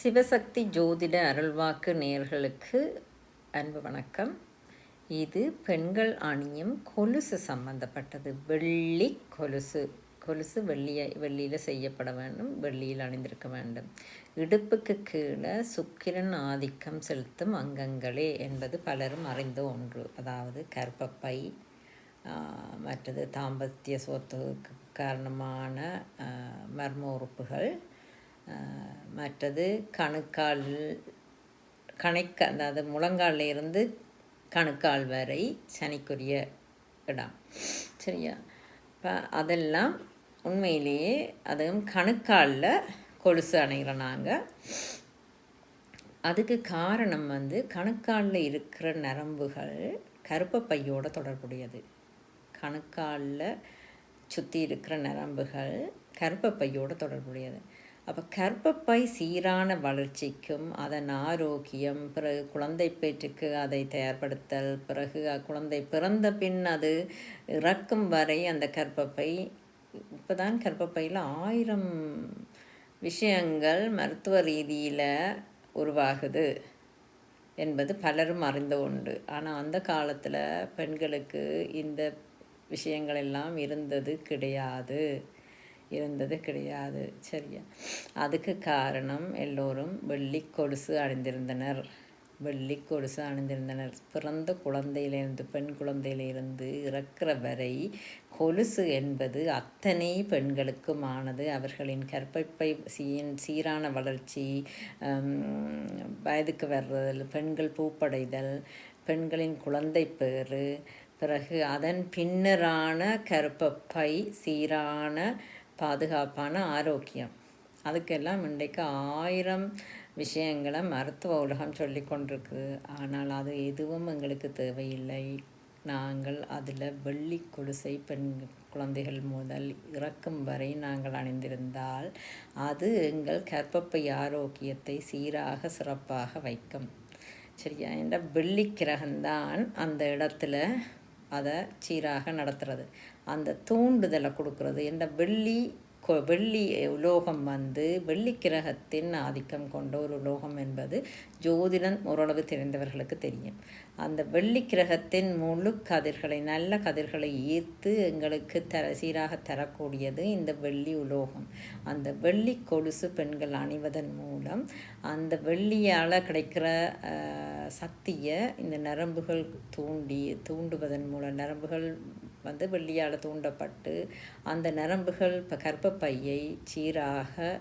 சிவசக்தி ஜோதிட அருள்வாக்கு நேர்களுக்கு அன்பு வணக்கம். இது பெண்கள் அணியும் கொலுசு சம்பந்தப்பட்டது. வெள்ளி கொலுசு. கொலுசு வெள்ளியை வெள்ளியில் செய்யப்பட வேண்டும். வெள்ளியில் அணிந்திருக்க வேண்டும். இடுப்புக்கு கீழே சுக்கிரன் ஆதிக்கம் செலுத்தும் அங்கங்களே என்பது பலரும் அறிந்த ஒன்று. அதாவது கர்ப்பப்பை மற்றது தாம்பத்திய சோத்துக்கு காரணமான மர்ம உறுப்புகள். மற்றது கணுக்கால் கணைக்க அதாவது முழங்காலில் இருந்து கணுக்கால் வரை சனிக்குரிய இடம். சரியா? இப்போ அதெல்லாம் உண்மையிலேயே அதுவும் கணுக்காலில் கொலுசு அணைகிறோம் நாங்கள் அதுக்கு காரணம் வந்து கணுக்காலில் இருக்கிற நரம்புகள் கருப்பப்பையோட தொடர்புடையது. கணுக்காலில் சுற்றி இருக்கிற நரம்புகள் கருப்ப பையோட தொடர்புடையது. அப்போ கர்ப்பப்பை சீரான வளர்ச்சிக்கும் அதன் ஆரோக்கியம் பிறகு குழந்தை பேற்றுக்கு அதை தயார்படுத்தல் பிறகு குழந்தை பிறந்த பின் அது இறக்கும் வரை அந்த கர்ப்பப்பை இப்போ தான் கர்ப்பப்பையில் ஆயிரம் விஷயங்கள் மருத்துவ ரீதியில் உருவாகுது என்பது பலரும் அறிந்த உண்டு ஆனால் அந்த காலத்தில் பெண்களுக்கு இந்த விஷயங்கள் எல்லாம் இருந்தது கிடையாது. இருந்தது கிடையாது. சரியா? அதுக்கு காரணம் எல்லோரும் வெள்ளி கொலுசு அணிந்திருந்தனர். வெள்ளி கொலுசு அணிந்திருந்தனர். பிறந்த குழந்தையிலிருந்து பெண் குழந்தையிலிருந்து இறக்கிற வரை கொலுசு என்பது அத்தனை பெண்களுக்குமானது. அவர்களின் கற்பப்பை சீன் சீரான வளர்ச்சி வயதுக்கு வர்றதல் பெண்கள் பூப்படைதல் பெண்களின் குழந்தை பேறு பிறகு அதன் பின்னரான கற்பப்பை சீரான பாதுகாப்பான ஆரோக்கியம். அதுக்கெல்லாம் இன்றைக்கு ஆயிரம் விஷயங்களை மருத்துவ உலகம் சொல்லி கொண்டிருக்கு. ஆனால் அது எதுவும் எங்களுக்கு தேவையில்லை. நாங்கள் அதில் வெள்ளி கொலுசை பெண் குழந்தைகள் முதல் இறக்கும் வரை நாங்கள் அணிந்திருந்தால் அது எங்கள் கற்பப்பை ஆரோக்கியத்தை சீராக சிறப்பாக வைக்கும். சரியா? என்ற வெள்ளி கிரகம்தான் அந்த இடத்துல அதை சீராக நடத்துறது. அந்த தூண்டுதலை கொடுக்கறது. இந்த வெள்ளி வெள்ளி உலோகம் வந்து வெள்ளி கிரகத்தின் ஆதிக்கம் கொண்ட ஒரு உலோகம் என்பது ஜோதிடன் ஓரளவு தெரிந்தவர்களுக்கு தெரியும். அந்த வெள்ளி கிரகத்தின் முழு கதிர்களை நல்ல கதிர்களை ஈர்த்து எங்களுக்கு தர சீராக தரக்கூடியது இந்த வெள்ளி உலோகம். அந்த வெள்ளி கொலுசு பெண்கள் அணிவதன் மூலம் அந்த வெள்ளியால் கிடைக்கிற சக்தியை இந்த நரம்புகள் தூண்டி தூண்டுவதன் மூலம் நரம்புகள் வந்து வெள்ளியால் தூண்டப்பட்டு அந்த நரம்புகள் இப்போ கர்ப்பப்பையை சீராக